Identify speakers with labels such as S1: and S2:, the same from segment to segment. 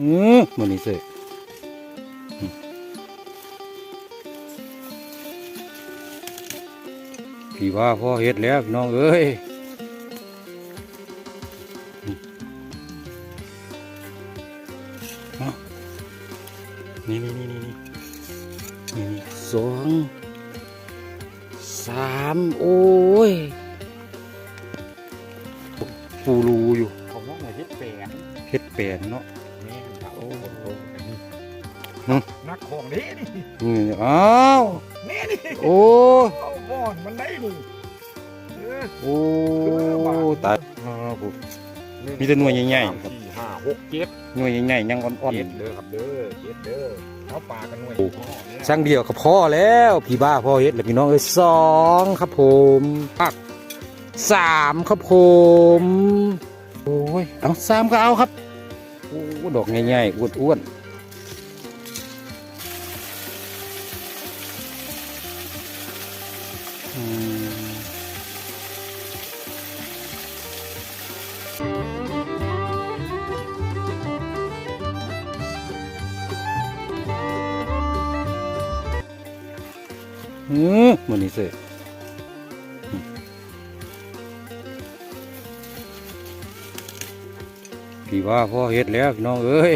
S1: อือมันนี่เสยพี่ว่าพ่อเฮ็ดแล้วพี่น้องเอ้ยเอานี่นี่นี่นี่นี่นี่นี่สองสามโอ้ยปูรูอยู่
S2: เขามองว่าเฮ็ดแปลง
S1: เฮ็ดแปลนเนาะ
S2: นักของนี้นี่
S1: นี่อ้าว
S2: นี่นี่
S1: โอ้ย
S2: เอาบ่อนมันได้นี่เออ
S1: โอ้ตายอ้าวผม มีแต่หน่วยใหญ่ๆ
S2: สามสี่ห้าหกเจ็ด
S1: หน่วยใหญ่ๆยังอ่อน
S2: เจ็ดเด้อครับเด้อเจ็ดเด้อเขาปลากันหน่วย
S1: ๆช่างเดียวกับพ่อแล้วพี่บ้าพ่อเฮ็ดแล้วพี่น้องเอ้ยสองครับผมปักสามครับผมโอ้ยเอาสามก็เอาครับโอ้ดอกใหญ่ๆอ้วนๆ อืมมันนี่เสยพี่ว่าพ่อเฮ็ดแล้วน้องเอ้ย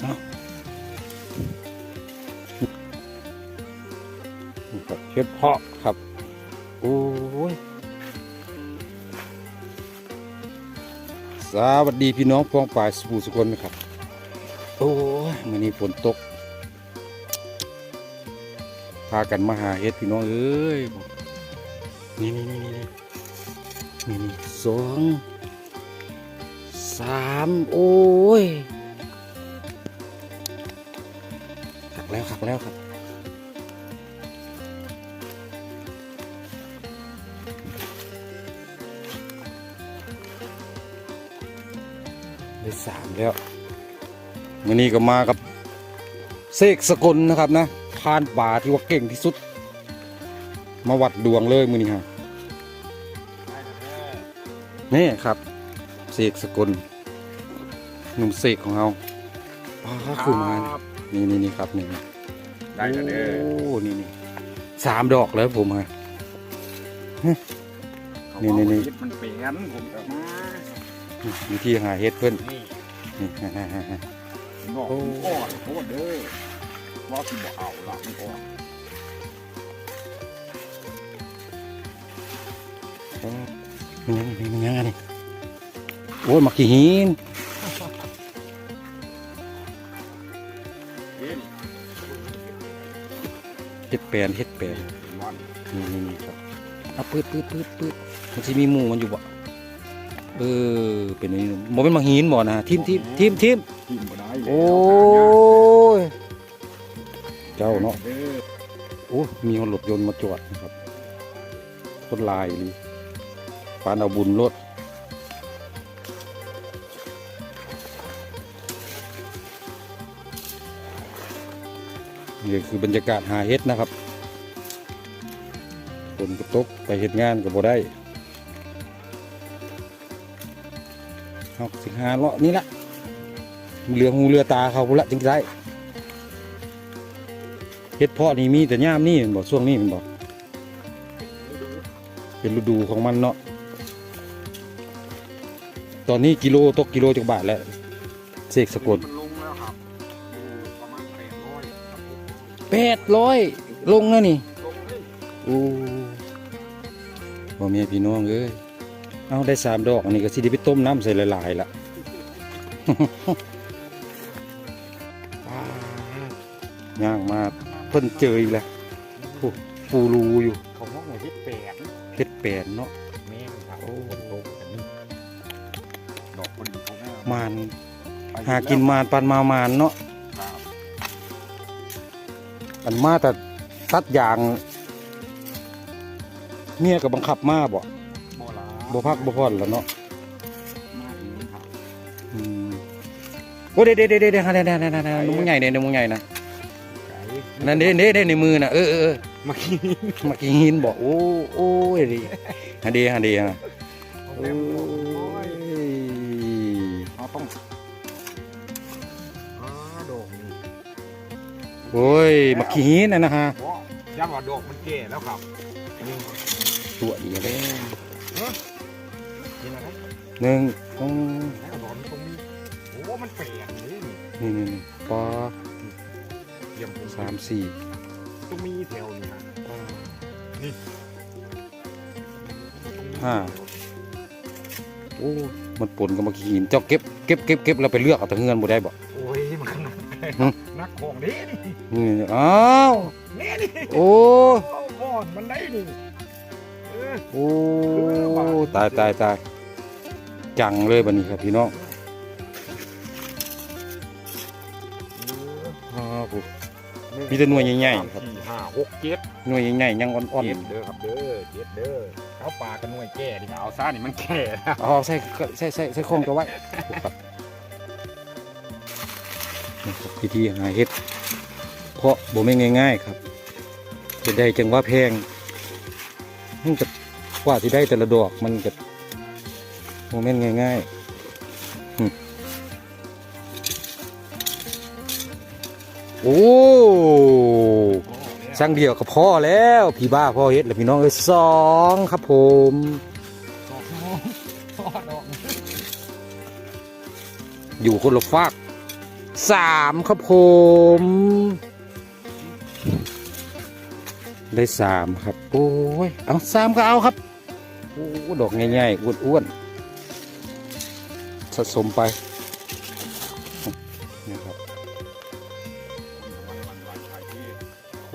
S1: เอาเห็ดเพาะครับ โอ้ยสวัสดีพี่น้องพ้องป่ายสบู่สุคนนะครับ ฝนตก พากันมาหาเฮ็ดพี่น้องเอ้ยนี่นี่นี่นี่นี่นี่สองสามโอ้ยขักแล้วขักแล้วครับได้สามแล้ววันนี้ก็มากับ เสกสกลนะครับนะพรานป่าที่ว่าเก่งที่สุด มาวัดดวงเลยมือนี้ฮะนี่ครับเสกสกลหนุ่มเสกของเราป้าคือมานี่นี่นี่ครับนี่
S2: ได้แล้วเด้อ
S1: โอ้นี่นี่สามดอกแล้วผมฮะ
S2: เขา
S1: นี่
S2: บอก
S1: นี่
S2: ว่าเฮ็ดมันเปลี่ยนผมก็มา
S1: วิธีหาเฮ็ดเพิ่น
S2: นี่
S1: น
S2: อก
S1: โอ้
S2: อ่อนโคตรเด้อว่าสิบ่เอาละมันอ่อน
S1: มันยังมันยังไงนี่โอ้ยมักขี้หิน
S2: เฮ็
S1: ดแปลนเฮ็ดแปลน
S2: นี่
S1: นี่นี่ครับเอาปืดปืดปืดปืดมันจะมีหมูมันอยู่บ่เออเป็นนนี้บ่เป็นมักหินบ่นะทิมทิมทิมทิม
S2: กินบ่ได้แล้ว
S1: โอ้ย เจ้าเนาะ
S2: ด้อ
S1: โอ้มีคนรถยนต์มาจอดนะครับคนลายเลยปานเอาบุญรถนี่คือบรรยากาศหาเฮ็ดนะครับฝนก็ตกไปเฮ็ดงานก็บ่ได้เอาสิหาเลาะนี่ละ เรือหูเรือตาเขาพุ่นละจึงจะได้เฮ็ดเพาะนี่มีแต่ย่ามนี่แม่นบ่ช่วงนี้แมันบ่เป็นฤดูของมันเนาะตอนนี้กิโลตกกิโลจักบาทแล้วเสกสกล
S2: มันลงแล้วครับอยู่ประมาณแปดร้อยครับผม
S1: แปดร้อยลงแล้วนี่
S2: ลงเลย
S1: โอ้พ่อแม่พี่น้องเอ้ยเอาได้สามดอกอันนี้ก็สิได้ไปต้มน้ำใส่หลายๆละ ย่างมาเพิ่นเจออีกแล้วโอ้ปูรูอยู่
S2: เขามองว่าเฮ็ดแปลง
S1: เฮ็ดแปลนเนาะ
S2: แม่นครับโอ้โหอันนี้ดอกคนเขาหน้ามา
S1: นหากินมานปันมามานเนาะ
S2: ครับ
S1: อันมาแต่ตัดยาง เมียก็บังคับมาบ่
S2: บ่ลา
S1: บ่พักบ่ผ่อนแล้วเนาะ
S2: มาถึงครับ
S1: อืมโอ้เด้เด้เด้เด้เด้ฮะเด้เด้เด้เด้เด้นุ่มใหญ่เด้นุ่มใหญ่นะ
S2: ไก่
S1: นั่นเด้เด้เด้ในมือน่ะเออเออเออ
S2: มากิน
S1: มากินหินบอกโอ้โอ้ยดิฮะเดีฮะเดีฮะ
S2: เต็มโอ้ย
S1: โอ้ย
S2: เอาต้องอ่าดอกนี่
S1: โอ้ยมักขี้หินน่ะนะฮะ
S2: เพราะย่าว่าดอกมันแก่แล้วครับนี่
S1: ตัวเดียวเลย
S2: กินอะไร
S1: หนึ่งสอง
S2: แล้วดอกมันตรงนี้โอ้มันแปลกเลยนี่
S1: นี่นี่นี่ปอ
S2: เยี่ยมผม
S1: สามสี่
S2: ตรงมีแถวนี่ฮะนี่
S1: ห้าโอ้มันปนกับมักขี้หินเจ้าเก็บเก็บเก็บเก็บแล้วไปเลือกเอาแต่เงินบ่ได้บ่
S2: โอ้ยมันขนาด
S1: หึ
S2: นักของนี่นี่
S1: นี่อ้าว
S2: นี่นี่
S1: โอ้
S2: โอ้บอนมันได้นี่เออ
S1: โอ้ตายตายตายจังเลยบัดนี้ครับพี่น้อง มีแต่หน่วยใหญ่ๆครับ
S2: สามสี่ห้าหกเจ็ด
S1: หน่วยใหญ่ๆยังอ่อน
S2: เจ็ดเด้อครับเด้อเจ็ดเด้อเขาปลากันหน่วยแก่ดิเอาซ่านี่มันแก่แล้ว
S1: ๆเอาใส่ใส่ใส่ใส่โครงตัวไว้ครับนี่ครับพิธีหาเห็ด เพราะบ่แม่นง่าย ๆ ครับจะได้จังว่าแพงมันจะกว่าที่ได้แต่ละดอกมันจะบ่แม่นง่าย ๆ โอ้สั่งเดียวกับพ่อแล้วพี่บ้าพ่อเฮ็ดแล้วพี่น้องเอ้ยสองครับผม
S2: อกน้อดอก
S1: อยู่คนละฟากสามครับผม ได้สามครับ โอ้ย เอาสามก็เอาครับ โอ้ดอกง่ายๆอ้วนๆสะสมไปนี่ครับ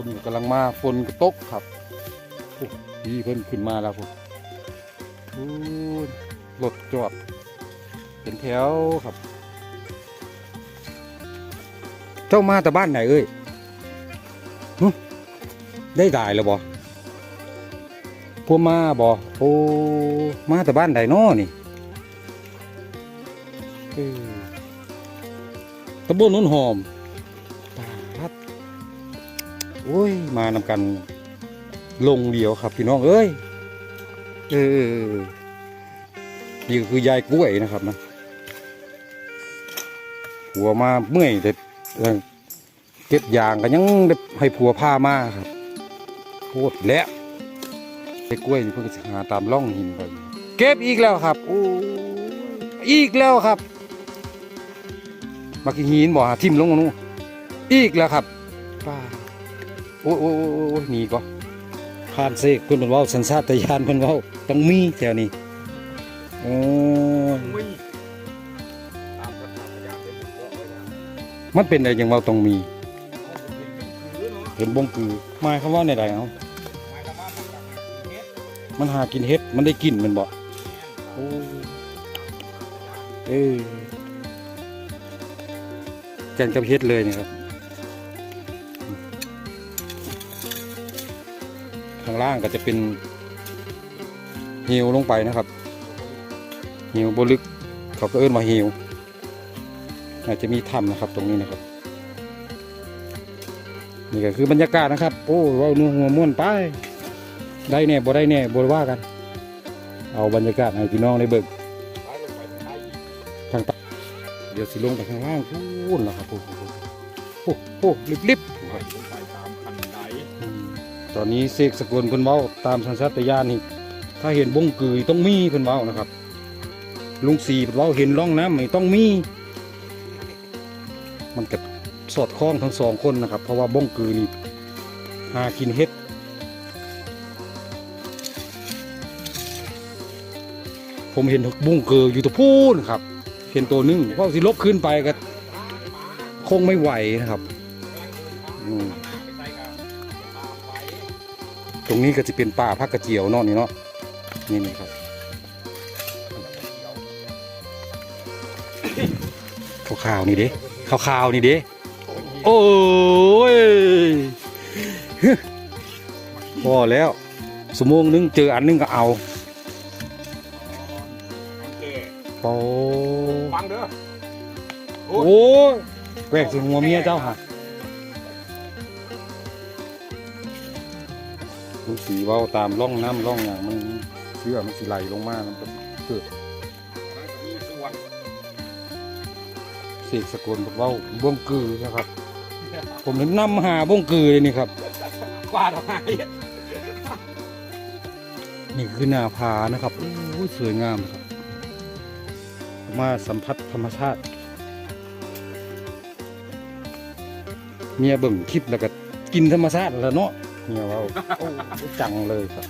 S1: นกำลังมาฝนก็ตกครับดีเพิ่นขึ้นมาแล้วผมโอ้ยรถจอดเป็นแถวครับ เจ้ามาแต่บ้านไหนเอ้ยได้ได้แล้วบ่พวกมาบ่โอ้มาแต่บ้านไหนน้อนี่ตำบลโนุ่นหอม โอ้ย มานำกันลงเดียวครับพี่น้องเอ้ยเออนี่ก็คือยายกล้วยนะครับนะหัวมาเมื่อยแต่เอ่อเก็บยางก็ยังได้ให้ผัวพามาครับโคตรแล้วไอ้กล้วยนี่เพิ่งหาตามร่องหินไปเก็บอีกแล้วครับโอ้อีกแล้วครับมากินหินบ่หาทิ่มลงมานู่นอีกแล้วครับป้า โอ้ยโอ้ยโอ้ยโอ้ยหนี่ก็ผ่านเสกเพิ่นเป็นเว่าสัญชาตญาณเพิ่นเว่าต้องมีแถวนี้โอ้ย
S2: อุ้ยตามกระถางพยาเป็นพวกเลยนะ
S1: มันเป็นอะไรอย่างว่าต้องมี
S2: เอาเป็นเป็นคือเนาะ
S1: เห็นบงคือหมายคำว่าในใดเอา
S2: หมายความว่ามันจะหากินเม็ด
S1: มันหากินเฮ็ดมันได้กินแมันบ่โอ้เออแกนกับเฮ็ดเลยนี่ครับ ล่างก็จะเป็นหิวลงไปนะครับหิวบลึกเขาก็เอิ้นมาหิวอาจจะมีถ้ำนะครับตรงนี้นะครับนี่ก็คือบรรยากาศนะครับ โอ้เว่าเนื้อหัวม่วนไปได้แน่บ่ได้แน่บ่ว่ากัน เอาบรรยากาศให้พี่น้องได้เบิ่ง
S2: ไปลงไปในไทา
S1: งตเดี๋ยวสิลงไปข้างล่างพูนแล้วครับโอ้โหโอ้โหลิบลิบ
S2: ต
S1: อนนี้เสกสกลเพิ่นเว้าตามสัญชาตญาณนี่ถ้าเห็นบงกือต้องมีเพิ่นเว้านะครับ ลุงสีเบ้าเห็นร่องน้ำไม่ต้องมี มันก็สอดคล้องทั้งสองคนนะครับ เพราะว่าบงกือนี่หากินเฮ็ดผมเห็นบุ้งเกออยู่ตะพูนครับ เห็นตัวหนึงเพราะสิลบขึ้นไปก็คงไม่ไหวนะครับ ตรงนี้ก็จะเป็นป่าพักกระเจียวเนาะนี่เนาะนี่นี่ครับขาวๆนี่เด้ขาวๆนี่เด้โอ้ยพอแล้วสมงนึงเจออันนึงก็เอา
S2: โอเค
S1: โอ้
S2: ฟังเด้อ
S1: โอ้ยแหวกสิหัวเมียเจ้าค่ะ ลุงสีเว้าตามร่องน้ำร่องอย่างมันเชื่อมันสิไหลลงมามันก็เกิด
S2: มีส่วน
S1: เสกสกลบอกว่าบ้งกือนะครับ ผมเลยนำหาบ้งกือเลยนี่ครับ
S2: กวาดออกมา
S1: นี่คือหน้าผานะครับโอ้ยสวยงามครับ มาสัมผัสธรรมชาติ เมียเบิ่งคลิปแล้วก็กินธรรมชาติแล้วเนาะ เมียเว่าโอ้จังเลยครับ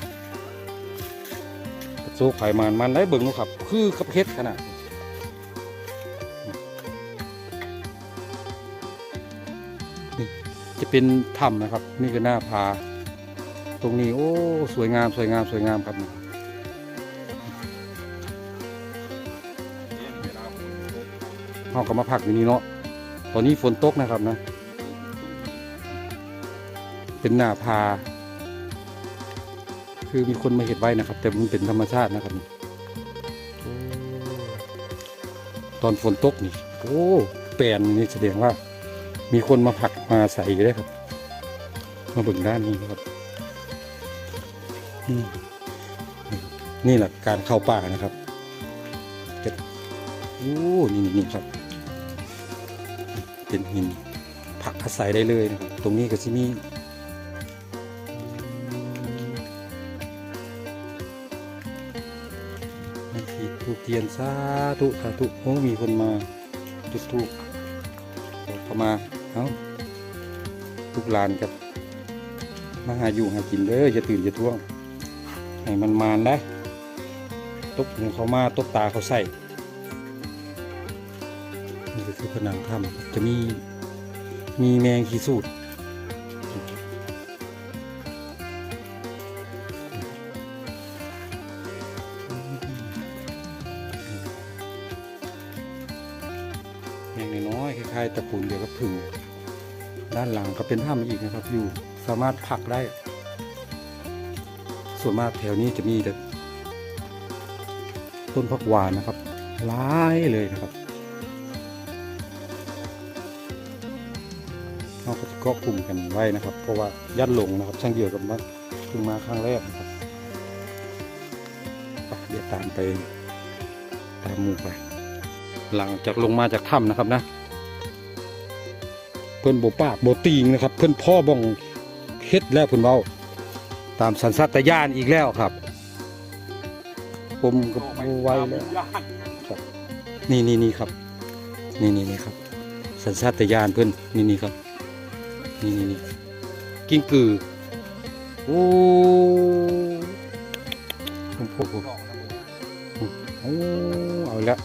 S1: กระโซกไขมันมันได้เบิ่งนาะครับ คือกับเฮ็ดขนาดนี่จะเป็นถ้ำนะครับ นี่คือหน้าผาตรงนี้โอ้สวยงามสวยงามสวยงามครับ
S2: เวลาฝนตก
S1: เราก็มาพักอยู่นี่เนาะตอนนี้ฝนตกนะครับนะ เป็นหน้าพา คือมีคนมาเห็ดไว้นะครับ แต่มันเป็นธรรมชาตินะครับ ตอนฝนตกนี่โอ้แปลนนี่แสดงว่า มีคนมาผักมาใส่ได้ครับ มาบิ่งด้านนี้ครับ นี่แหละการเข้าป่านะครับเก็บโอ้นี่นี่ครับ เป็นหินผักอาศัยได้เลยนะครับ ตรงนี้ก็จะมี ทูบเทียนสาธุสาธุโอ้มีคนมาจุดทูบเข้ามาเอ้าทุกลานกับมาหาอยู่หากินเด้ออย่าตื่นอย่าท่วงให้มันมานได้ตบหูเขามาตบตาเขาใส่นี่ก็คือผนังถ้ำจะมีมีแมงขีสูด แมงน้อยคล้ายๆตะปูนเดียวกับผึ่งด้านหลังก็เป็นถ้ำอีกนะครับ อยู่สามารถผักได้ ส่วนมากแถวนี้จะมีแต่ต้นพักหวานนะครับหลายเลยนะครับเราก็จะเกาะกลุ่มกันไว้นะครับ เพราะว่ายัดหลงนะครับ ช่างเดียวกับมาเพิ่งมาครั้งแรกนะครับเดี๋ยวตามไปตามหมู่ไป หลังจากลงมาจากถ้ำนะครับนะ เพื่อนโบปากโบตีงนะครับ เพื่อนพ่อบ้องเฮ็ดแล้วเพื่อนเบาตามสันสัตยานอีกแล้วครับ ผมกับโบไว้แล้วนี่นี่นี่ครับ นี่นี่นี่ครับ สัญชาตญาณเพื่อนนี่นี่ครับ นี่นี่นี่กิ้งกือโอ้ผมพบผมโอ้เอาอีกแล้ว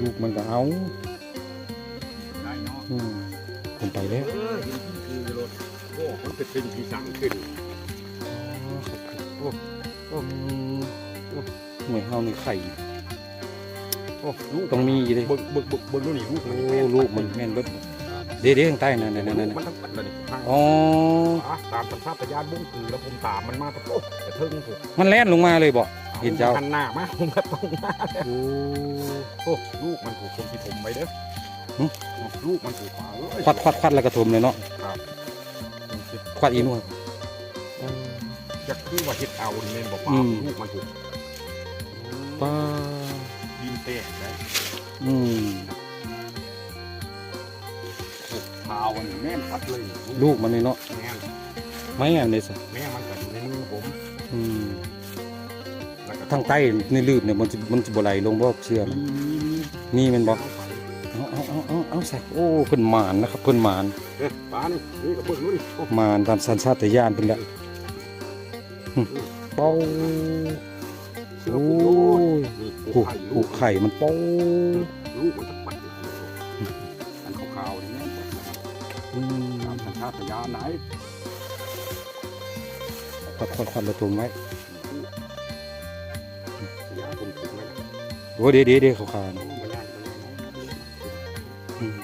S1: ลูกมันก็เอา
S2: ได้เนาะ
S1: อืมผมไปแล้ว
S2: เออเห็นที่คือรถโอ้มันเป็นเป็นผีสังขึ้น
S1: โอ้โอ้โอ้หน่วยเฮาในไข่
S2: โอ้ลูก
S1: ต้องมีอยู่ดิ
S2: เบิ่งเบิ่งเบิ่งเบิ่งดูนี่ลูกมัน
S1: โอ้ลูกมันแม่นเบิดเดี๋ยวเดี๋ยวข้างใต้นั่นนั่นนั่นนั่น
S2: มันทั้งปัดเลยนี่ทาง
S1: อ๋อ
S2: อะตามสัญชาตญาณบุ้งคือแล้วผมตามมันมาตะโอ้กระเทิงถูก
S1: มันแล่นลงมาเลยบ่ เห็นเจ้า
S2: หันหน้ามาผมก็ต้องมา
S1: โอ้
S2: โอ้ลูกมันถูกคนที่ผมไว้เด้อ
S1: หึ
S2: ลูกมันถูกขวาเอ้ย
S1: ควัดควัดควัดแล้วกระทมเลยเนาะ
S2: ครับ
S1: ควัดอีนู่น
S2: จะคือว่าเฮ็ดเอาเน้นบอกว่า
S1: อืม
S2: ลูกมันถูก
S1: ป้า
S2: ดินเตะนะ
S1: อืม
S2: เท้ามันแม่นพัดเลย
S1: ลูกมันนี่เนาะ
S2: แม่น
S1: ไม่อันนี้สิ
S2: แม่มันก็อยู่ในมือผม
S1: อืม
S2: แล้วก็
S1: ทางใต้ในลืบเนี่ยมันจะมันจะบ่ไหลลงบ่เชื่อมัน
S2: มี
S1: นี่แมันบ่
S2: มี
S1: เอาเอาเอาเอาเอาใส่โอ้เพิ่นหมานนะครับเพิ่นหมาน
S2: เอ๊ะป้านี่นี่ก็เบิ่งดูนี่โอ้
S1: หมานตามสัญชาตญาณเพิ่นแหละอืมเป้า
S2: เสื้อ
S1: โอ้
S2: ผูกโอ้
S1: ย
S2: นี่
S1: ผูกผูกไข่มันเป้า
S2: ลูกมันจะปัดเลยอันขาวๆนี่แม่นปัดนะ
S1: อืม
S2: ตามสัญชาตญาณไหน
S1: ควัดควัดควัดแล้วตรงไว้
S2: ยา ผมถูกไหม
S1: โอ้เดี๋ยวเดี๋ยวเดี๋ยวขาวๆ
S2: โอ้
S1: นะ
S2: ไม่ยากไม่ยาก
S1: อืม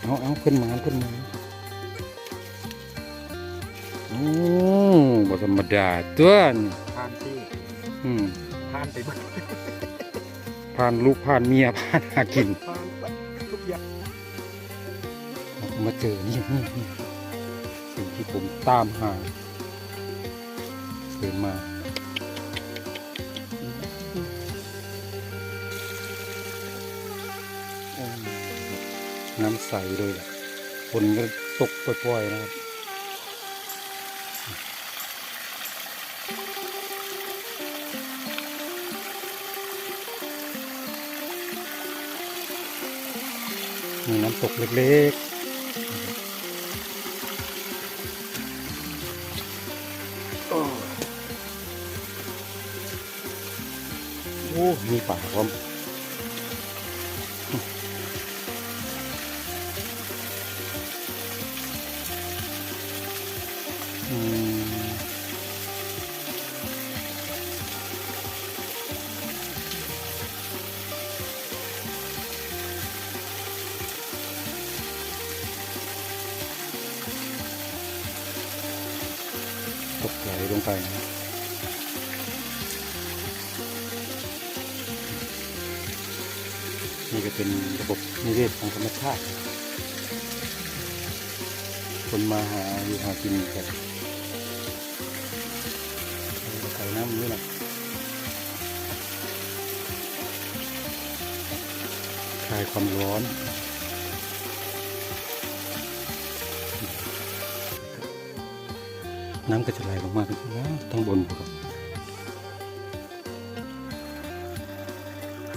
S1: เอาเอาเพิ่นหมานเพิ่นหมานอืมบ่ธรรมดาตัวนี่
S2: ทานที่
S1: อืม
S2: ทานไปบ้าง
S1: ผ่านลูกผ่านเมียผ่านหากิน
S2: ทานไปทุกอย่าง
S1: มาเจอนี่นี่นี่สิ่งที่ผมตามหาสดินมา น้ำใสเลยแหละฝนก็ตกปล่อยๆนะครับมีน้ำตกเล็กๆ โอ้โอ้มีป่าพร้อม นี่ก็เป็นระบบนิเวศของธรรมชาติ คนมาหาอยู่หากินกันใส่น้ำนี่แหละคลายความร้อนน้ำก็จะไหลลงมาทั้งบนครับ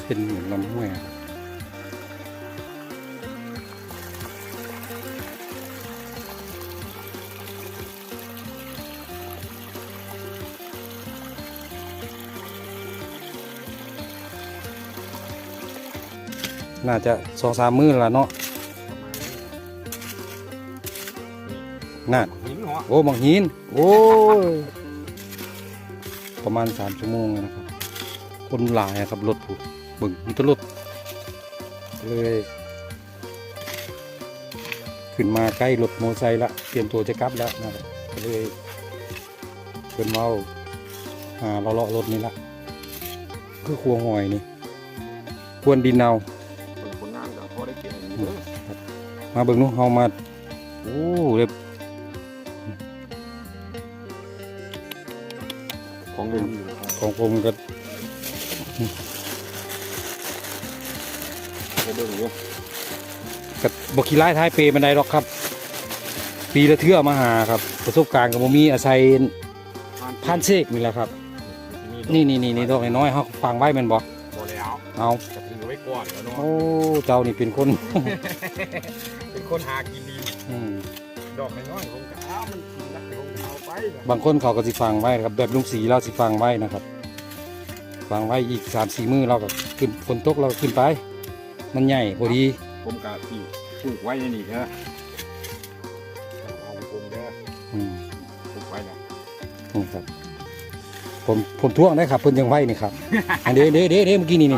S1: เป็นเหมือนลำห้วยครับ น่าจะสองสามมื้อแล้วเนาะน่า
S2: หินหัว
S1: โอ้บางหิน โอ้ยประมาณสามชั่วโมงเลยนะครับ คนหลายอะครับรถผูกบึงมันจะรถเลย ขึ้นมาใกล้รถโมอไซค์ละเตรียมตัวจะกลับแล้วนะครับก็เลยเพิ่นเมาอ่าเราเลาะรถนี่ละคือครัวหอยนี่ ควรดินเอา มาเบิ่งนู้เฮามาโอ้เล็บ
S2: ของเล่น
S1: ของผมก็
S2: ให้เบิ่งอยู่
S1: ก็บ่ขี้ร้ายท้ายเปมันได้หรอกครับ ปีละเทื่อมาหาครับ ประสบการณ์กับบ่มีอาศัยผ่านเชกนี่แหละครับ นี่นี่นี่นี่ดอกน้อยๆเฮาฟังไว้แม่นบ่
S2: พอแล้ว
S1: เอา
S2: จะถือไว้ก่อนแล้วเนาะ
S1: โอ้เจ้านี่เป็นคน
S2: เป็น คนหากินดี
S1: อืม
S2: ดอกน้อยๆผมก็อ้าวมันกินรักเดี๋ยวผมเอาไป
S1: บางคนเขาก็สิฟังไว้ครับ แบบลุงสีเราสิฟังไว้นะครับฟังไว้อีก3-4มื้อเราก็ขึ้นฝนตกเราก็ขึ้นไป มันใหญ่พอดี
S2: ผมกะที่ปลูกไว้ในนี่เด้อเอาผมเด้อ
S1: อืม
S2: ปลูกไว้นะ
S1: นี่ครับ ผมผมท่วงได้ครับเพิ่นยังไว้นี่ครับ อันเด้เด้เด้เด้เมื่อกี้นี่
S2: ไหน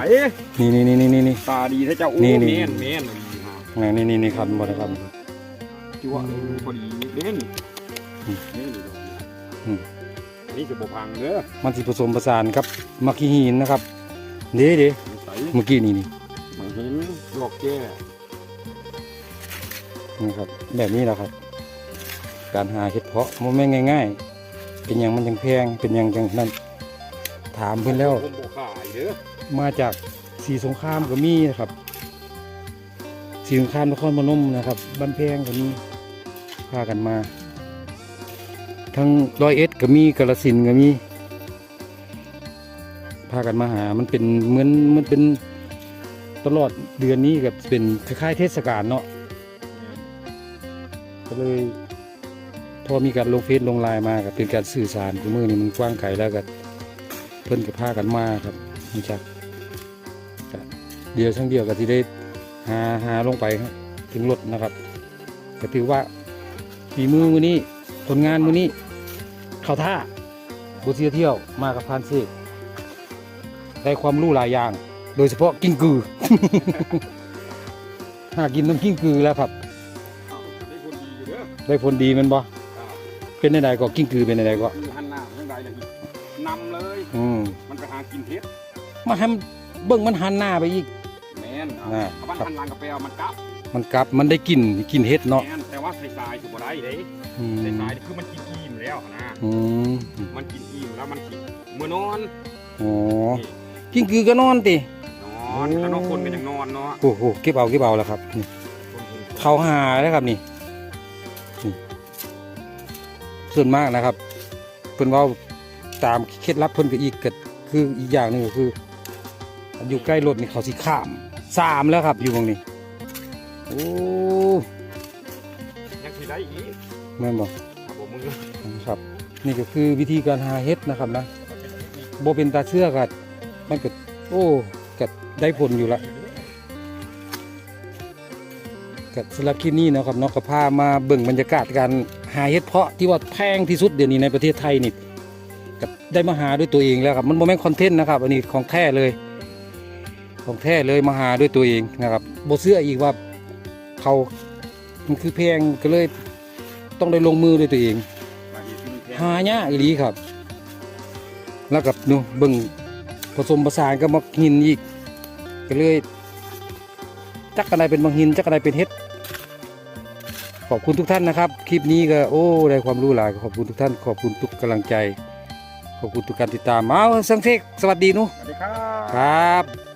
S1: นี่นี่นี่นี่นี่นี่
S2: ตาดีถ้าเจ้าโอ้
S1: นี่
S2: เม
S1: นี่
S2: นเมนดีฮะ
S1: อ่า นี่นี่นี่ครับหมดแล้วครับ
S2: จิว่าเออพอดีเด่น
S1: อืม
S2: นี่นี่ดอก
S1: อืม
S2: อันนี่คือบ่พังเด้อ
S1: มันสิผสมผสานครับมักขี้หินนะครับเด้เด้
S2: ใส
S1: เมื่อกี้นี่นี่
S2: มันเห็นดอกแก้
S1: นี่ครับแบบนี้แหละครับ การหาเห็ดเพาะมันไม่ง่าย ๆ เป็นอย่างมันจังแพงเป็นอย่างจังนั้นถามเพิ่นแล้ว
S2: ผมบ่ขายเด้อ
S1: มาจากสีสงครามก็มีนะครับ สีสงครามนครพนมนะครับบ้านแพงก็มีพากันมา ทั้งร้อยเอ็ดก็มีกาลสินก็มี พากันมาหา มันเป็นเหมือนมันเป็นตลอดเดือนนี้กับเป็นคล้ายๆเทศกาลเนาะก็เลยพอมีการลงเฟซลงไลน์มากับเป็นการสื่อสารคือมือนี่มันกว้างไกลแล้วก็เพิ่นกับพากันมาครับนี่จักเดียวทั้งเดียวก็ที่ได้ หาหาลงไปครับถึงรถนะครับก็ถือว่าฝีมือมือนี้ผลงานมือนี้ เข้าท่าบุเสียเที่ยวมากับพานเสกได้ความรู้หลายอย่าง โดยเฉพาะกิ้งกือ หากินน้ำกิ้งกือแล้วครับ
S2: เอาได้คนดีอยู่เด้อ
S1: ได้ผลดีแมันบ่
S2: ครับ
S1: เป็นในใดก็กิ้งกือเป็นในใดก็
S2: คือหันหน้าทางใดล่ะพี่นำเลย
S1: อืม
S2: มันไปหากินเฮ็ด
S1: มาให้มันเบิ่งมันหันหน้าไปอีก
S2: แม่ น
S1: น่ะ
S2: เอามันหันหลังกับแปลวมันกลับ
S1: มันกลับมันได้กลินกลินเห็ดเนาะ
S2: แม่นแต่ว่าใส่ทรายคือบ่ได้เด้
S1: อืม
S2: ใส่ทรายนี่คือมันกินอิ่มแล้วนะ
S1: อืม
S2: มันกินอิ่มแล้วมันกินเมื่อนอน
S1: อ๋อกิ้งกือก็นอนติ
S2: นอนแล้วนอกคนก็ยังนอนเนาะ
S1: โอ้โหเก็บเอาเก็บเอาแล้วครับนี่
S2: คนกิน
S1: เขาหาแล้วครับนี่นี่ส่วนมากนะครับ เพิ่นเว่าตามเคล็ดลับเพิ่นก็อีกก็คืออีกอย่างหนึงก็คืออยู่ใกล้รถนี่เขาสิข้าม สามแล้วครับอยู่ตรงนี้โอ้
S2: ยังสิได้อีก
S1: แม่นบอก
S2: ครับผมมึง
S1: ครับ นี่ก็คือวิธีการหาเห็ดนะครับนะโบเป็นตาเชื่อกัดมันก็โอ้กัดได้ผลอยู่ละกัดสำหรับคลิปนี้เนาะครับเนาะก็พามาเบิ่งบรรยากาศการหาเห็ดเพาะที่ว่าแพงที่สุดเดี๋ยวนี้ในประเทศไทยนี่ก็ได้มาหาด้วยตัวเองแล้วครับมันโมเมนต์คอนเทนต์นะครับอันนี้ของแท้เลย ของแท้เลยมาหาด้วยตัวเองนะครับโบเสื้ออีกว่าเขามันคือแพงก็เลยต้องได้ลงมือด้วยตัวเอง
S2: มาดีที่นี่แท้
S1: หายากอีหลีครับ แล้วกับนูเบิ่งผสมผสานกับมักหินอีก ก็เลย จักอะไรเป็นมักหินจักอะไรเป็นเฮ็ดขอบคุณทุกท่านนะครับ คลิปนี้ก็โอ้ได้ความรู้หลายขอบคุณทุกท่าน ขอบคุณทุกกำลังใจ ขอบคุณทุกการติดตามเอาสังเทกสวัสดีหนุ
S2: สวัสดีครับ
S1: ครับ